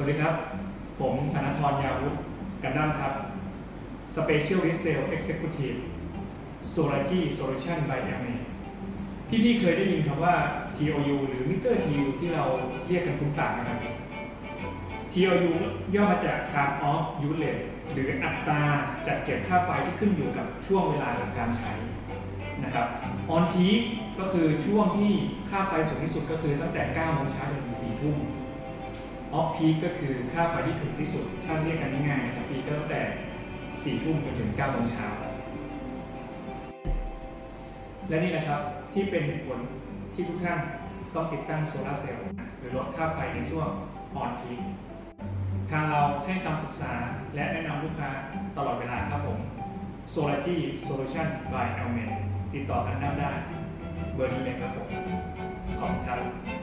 วัสดีครับ ผมธนทรยาวุฒิกันดั้มครับ Specialist Sales Executive Storage Solution by m a พี่ๆเคยได้ยินคำว่า TOU หรือ Meter TU ที่เราเรียกกันคุ้นปากนะครับ TOU ย่อมาจาก Time of Use Rate หรืออัตราจัดเก็บค่าไฟที่ขึ้นอยู่กับช่วงเวลาของการใช้นะครับ On Peak ก็คือช่วงที่ค่าไฟสูงที่สุดก็คือตั้งแต่9โมงเช้าจนถึง4ทุ่ม ออฟพีก็คือค่าไฟที่ถูกที่สุด ถ้าเรียกกันง่ายๆนะครับปีก็ตั้งแต่4ทุ่มจนถึง9โมงเช้าและนี่นะครับที่เป็นเหตุผลที่ทุกท่านต้องติดตั้งโซลาร์เซลล์หรือลดค่าไฟในช่วงออนพีคทางเราให้คำปรึกษาและแนะนำลูกค้าตลอดเวลาครับผม s o l a r g Solution by Elmen ติดต่อกันได้เบอร์นี้เลยครับผม ขอบคุณครับ